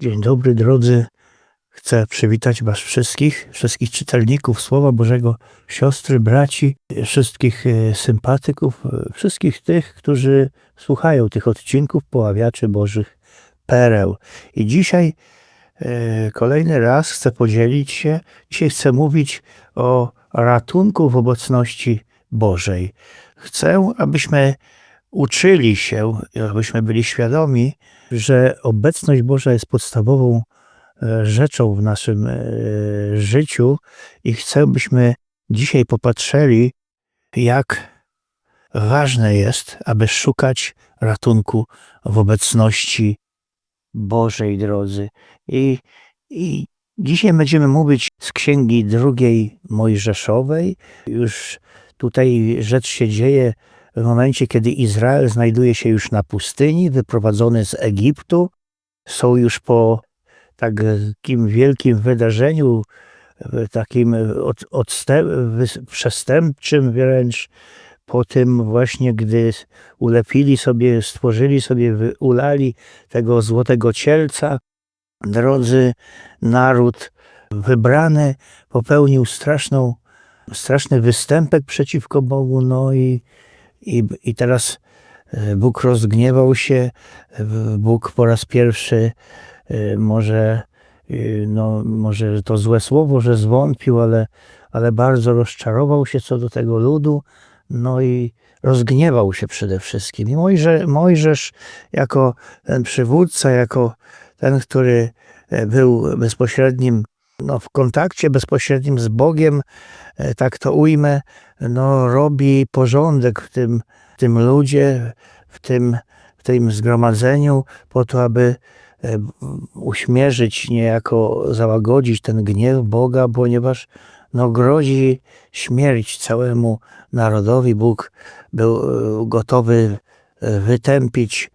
Dzień dobry drodzy. Chcę przywitać Was wszystkich, wszystkich czytelników Słowa Bożego, siostry, braci, wszystkich e, sympatyków, e, wszystkich tych, którzy słuchają tych odcinków poławiaczy Bożych pereł. I dzisiaj e, kolejny raz chcę podzielić się, dzisiaj chcę mówić o ratunku w obecności Bożej. Chcę, abyśmy uczyli się, abyśmy byli świadomi, że obecność Boża jest podstawową e, rzeczą w naszym e, życiu i chcę, byśmy dzisiaj popatrzyli, jak ważne jest, aby szukać ratunku w obecności Bożej drodzy. I, i dzisiaj będziemy mówić z księgi drugiej Mojżeszowej. Już tutaj rzecz się dzieje w momencie, kiedy Izrael znajduje się już na pustyni, wyprowadzony z Egiptu, są już po takim wielkim wydarzeniu, takim od, odstęp, przestępczym wręcz, po tym właśnie, gdy ulepili sobie, stworzyli sobie, ulali tego złotego cielca, drodzy naród wybrany popełnił straszną, straszny występek przeciwko Bogu, no i i, I teraz e, Bóg rozgniewał się, e, Bóg po raz pierwszy e, może, no, może to złe słowo, że zwątpił, ale, ale bardzo rozczarował się co do tego ludu, no i rozgniewał się przede wszystkim. I Mojże, Mojżesz jako ten przywódca, jako ten, który był bezpośrednim no, w kontakcie bezpośrednim z Bogiem, tak to ujmę, no, robi porządek w tym, w tym ludzie, w tym, w tym zgromadzeniu, po to, aby e, uśmierzyć, niejako załagodzić ten gniew Boga, ponieważ no, grozi śmierć całemu narodowi. Bóg był e, gotowy wytępić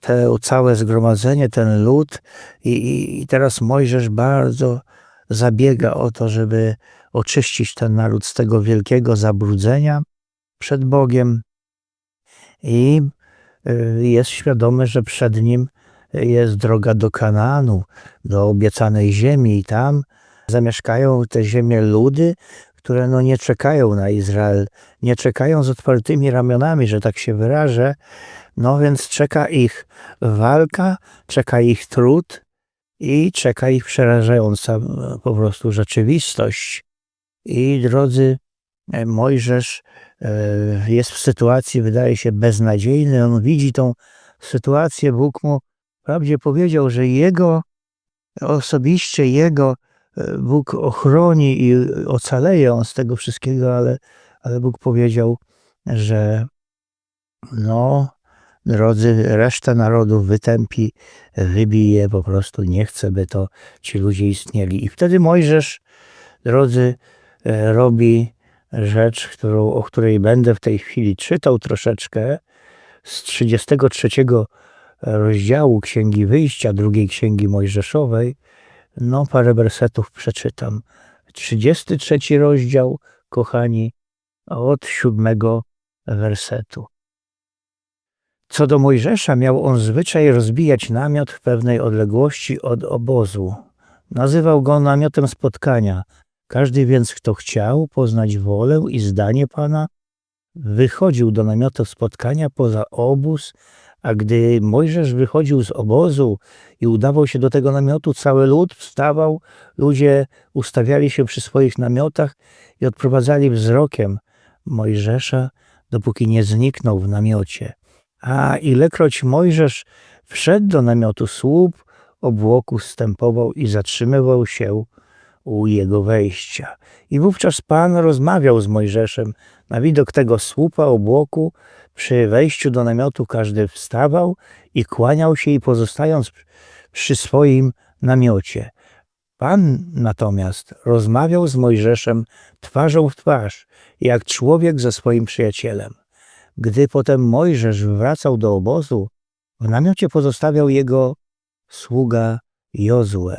to całe zgromadzenie, ten lud i, i teraz Mojżesz bardzo zabiega o to, żeby oczyścić ten naród z tego wielkiego zabrudzenia przed Bogiem. I y, jest świadomy, że przed nim jest droga do Kanaanu, do obiecanej ziemi i tam zamieszkają te ziemie ludy, które no nie czekają na Izrael, nie czekają z otwartymi ramionami, że tak się wyrażę, no więc czeka ich walka, czeka ich trud, i czeka ich przerażająca e, po prostu rzeczywistość. I drodzy, e, Mojżesz e, jest w sytuacji, wydaje się, beznadziejnej. On widzi tą sytuację. Bóg mu wprawdzie powiedział, że jego osobiście, jego Bóg ochroni i ocaleje on z tego wszystkiego, ale, ale Bóg powiedział, że no, drodzy, reszta narodów wytępi, wybije, po prostu nie chce, by to ci ludzie istnieli. I wtedy Mojżesz, drodzy, e, robi rzecz, którą, o której będę w tej chwili czytał troszeczkę z 33 rozdziału Księgi Wyjścia, drugiej Księgi Mojżeszowej. No, parę wersetów przeczytam. 33 rozdział, kochani, od siódmego wersetu. Co do Mojżesza, miał on zwyczaj rozbijać namiot w pewnej odległości od obozu. Nazywał go namiotem spotkania. Każdy więc, kto chciał poznać wolę i zdanie Pana, wychodził do namiotu spotkania poza obóz, a gdy Mojżesz wychodził z obozu i udawał się do tego namiotu, cały lud wstawał, ludzie ustawiali się przy swoich namiotach i odprowadzali wzrokiem Mojżesza, dopóki nie zniknął w namiocie. A ilekroć Mojżesz wszedł do namiotu, słup obłoku stępował i zatrzymywał się u jego wejścia. I wówczas Pan rozmawiał z Mojżeszem. Na widok tego słupa obłoku przy wejściu do namiotu każdy wstawał i kłaniał się i pozostając przy swoim namiocie. Pan natomiast rozmawiał z Mojżeszem twarzą w twarz, jak człowiek ze swoim przyjacielem. Gdy potem Mojżesz wracał do obozu, w namiocie pozostawiał jego sługa Jozue.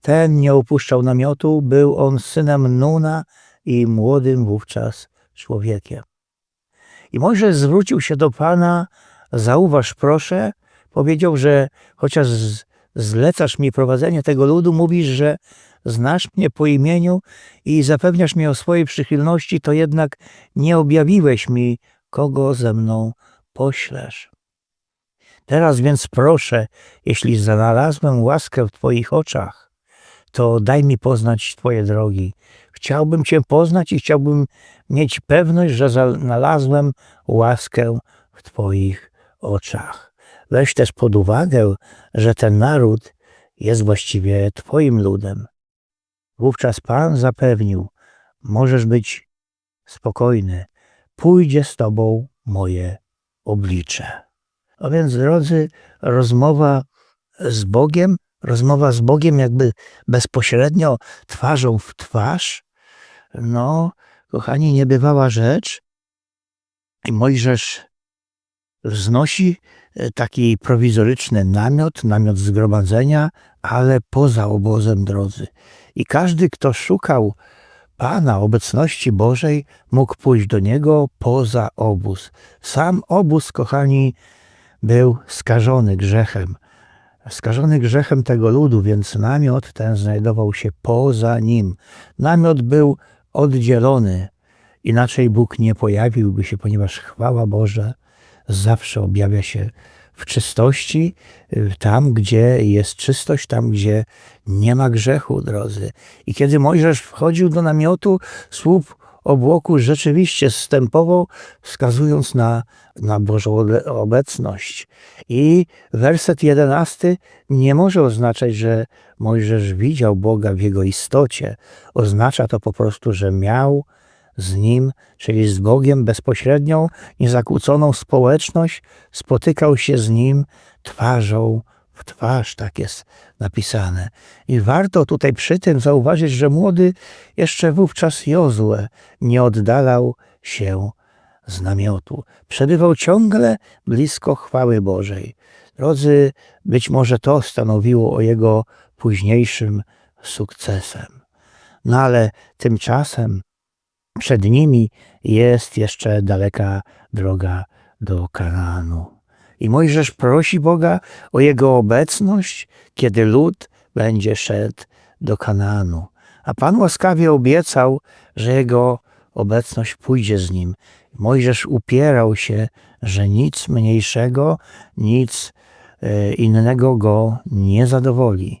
Ten nie opuszczał namiotu, był on synem Nuna i młodym wówczas człowiekiem. I Mojżesz zwrócił się do Pana, zauważ proszę, powiedział, że chociaż zlecasz mi prowadzenie tego ludu, mówisz, że znasz mnie po imieniu i zapewniasz mnie o swojej przychylności, to jednak nie objawiłeś mi, kogo ze mną poślesz. Teraz więc proszę, jeśli znalazłem łaskę w Twoich oczach, to daj mi poznać Twoje drogi. Chciałbym Cię poznać i chciałbym mieć pewność, że znalazłem łaskę w Twoich oczach. Weź też pod uwagę, że ten naród jest właściwie Twoim ludem. Wówczas Pan zapewnił, możesz być spokojny, pójdzie z Tobą moje oblicze. A więc, drodzy, rozmowa z Bogiem, rozmowa z Bogiem jakby bezpośrednio twarzą w twarz, no, kochani, niebywała rzecz. I Mojżesz wznosi e, taki prowizoryczny namiot, namiot zgromadzenia, ale poza obozem drodzy. I każdy, kto szukał Pana, obecności Bożej, mógł pójść do Niego poza obóz. Sam obóz, kochani, był skażony grzechem. Skażony grzechem tego ludu, więc namiot ten znajdował się poza nim. Namiot był oddzielony. Inaczej Bóg nie pojawiłby się, ponieważ chwała Boża zawsze objawia się w czystości, tam gdzie jest czystość, tam gdzie nie ma grzechu, drodzy. I kiedy Mojżesz wchodził do namiotu, słup obłoku rzeczywiście zstępował, wskazując na, na Bożą obecność. I werset jedenasty nie może oznaczać, że Mojżesz widział Boga w jego istocie. Oznacza to po prostu, że miał z Nim, czyli z Bogiem bezpośrednią, niezakłóconą społeczność, spotykał się z Nim twarzą w twarz, tak jest napisane. I warto tutaj przy tym zauważyć, że młody jeszcze wówczas Jozue nie oddalał się z namiotu. Przebywał ciągle blisko chwały Bożej. Drodzy, być może to stanowiło o jego późniejszym sukcesem. No ale tymczasem przed nimi jest jeszcze daleka droga do Kanaanu. I Mojżesz prosi Boga o jego obecność, kiedy lud będzie szedł do Kanaanu. A Pan łaskawie obiecał, że jego obecność pójdzie z nim. Mojżesz upierał się, że nic mniejszego, nic e, innego go nie zadowoli.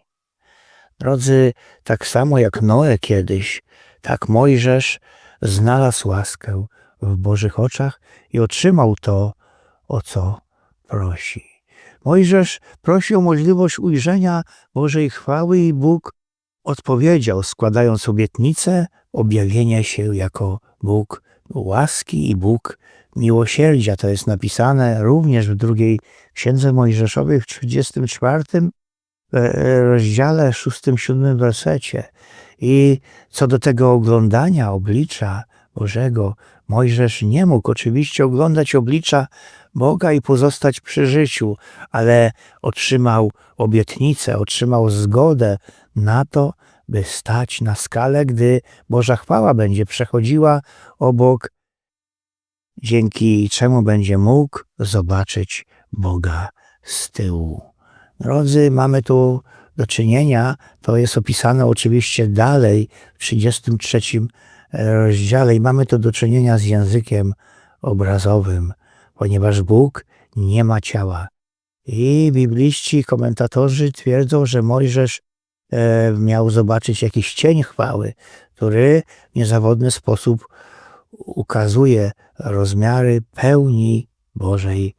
Drodzy, tak samo jak Noe kiedyś, tak Mojżesz znalazł łaskę w Bożych oczach i otrzymał to, o co prosi. Mojżesz prosi o możliwość ujrzenia Bożej chwały i Bóg odpowiedział, składając obietnicę objawienia się jako Bóg łaski i Bóg miłosierdzia. To jest napisane również w drugiej Księdze Mojżeszowej w 34 e, rozdziale, 6-7 wersecie. I co do tego oglądania oblicza Bożego, Mojżesz nie mógł oczywiście oglądać oblicza Boga i pozostać przy życiu, ale otrzymał obietnicę, otrzymał zgodę na to, by stać na skale, gdy Boża chwała będzie przechodziła obok, dzięki czemu będzie mógł zobaczyć Boga z tyłu. Drodzy, mamy tu do czynienia, to jest opisane oczywiście dalej w 33 rozdziale i mamy tu do czynienia z językiem obrazowym, ponieważ Bóg nie ma ciała. I bibliści, komentatorzy twierdzą, że Mojżesz e, miał zobaczyć jakiś cień chwały, który w niezawodny sposób ukazuje rozmiary pełni Bożej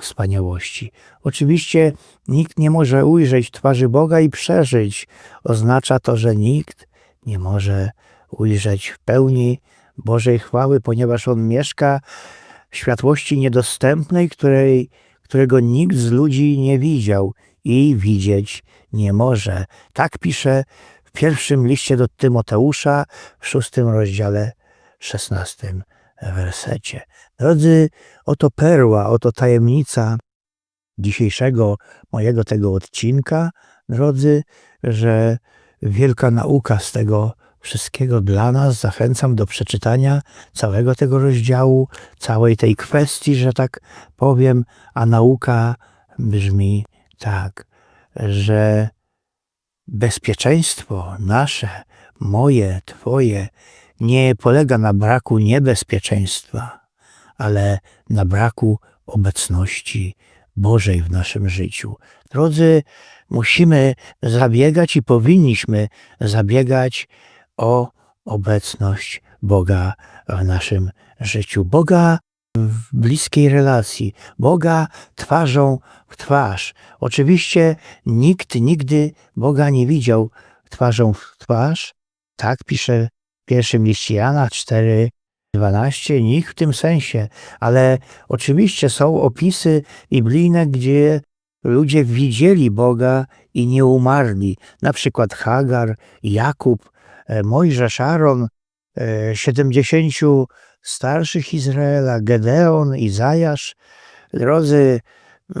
wspaniałości. Oczywiście nikt nie może ujrzeć twarzy Boga i przeżyć. Oznacza to, że nikt nie może ujrzeć w pełni Bożej chwały, ponieważ On mieszka w światłości niedostępnej, której, którego nikt z ludzi nie widział i widzieć nie może. Tak pisze w pierwszym liście do Tymoteusza w szóstym rozdziale, szesnastym wersecie. Drodzy, oto perła, oto tajemnica dzisiejszego mojego tego odcinka, drodzy, że wielka nauka z tego wszystkiego dla nas. Zachęcam do przeczytania całego tego rozdziału, całej tej kwestii, że tak powiem, a nauka brzmi tak, że bezpieczeństwo nasze, moje, Twoje, nie polega na braku niebezpieczeństwa, ale na braku obecności Bożej w naszym życiu. Drodzy, musimy zabiegać i powinniśmy zabiegać o obecność Boga w naszym życiu. Boga w bliskiej relacji, Boga twarzą w twarz. Oczywiście nikt nigdy Boga nie widział twarzą w twarz. Tak pisze pierwszym liście Jana 4, 12, nikt w tym sensie, ale oczywiście są opisy biblijne, gdzie ludzie widzieli Boga i nie umarli. Na przykład Hagar, Jakub, e, Mojżesz, Aaron, e, 70 starszych Izraela, Gedeon, Izajasz, drodzy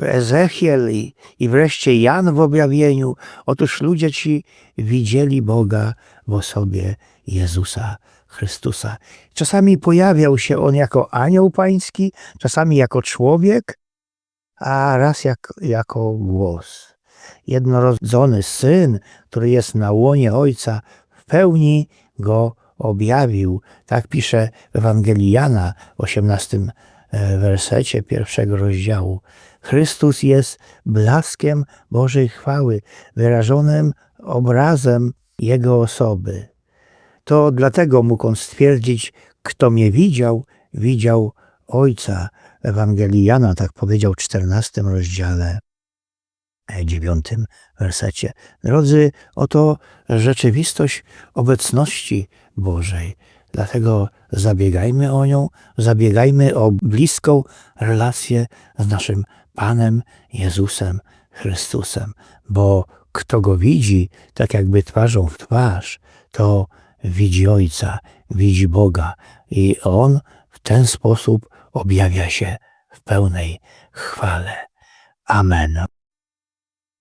Ezechiel i, i wreszcie Jan w objawieniu. Otóż ludzie ci widzieli Boga w osobie Jezusa Chrystusa. Czasami pojawiał się on jako anioł pański, czasami jako człowiek, a raz jak, jako głos. Jednorodzony syn, który jest na łonie ojca, w pełni go objawił. Tak pisze w Ewangelii Jana, 18 e, wersecie pierwszego rozdziału. Chrystus jest blaskiem Bożej chwały, wyrażonym obrazem Jego osoby. To dlatego mógł on stwierdzić, kto mnie widział, widział Ojca. Ewangelii Jana tak powiedział w 14 rozdziale, 9 wersecie. Drodzy, oto rzeczywistość obecności Bożej. Dlatego zabiegajmy o nią, zabiegajmy o bliską relację z naszym Panem Jezusem Chrystusem, bo kto go widzi, tak jakby twarzą w twarz, to widzi Ojca, widzi Boga i On w ten sposób objawia się w pełnej chwale. Amen.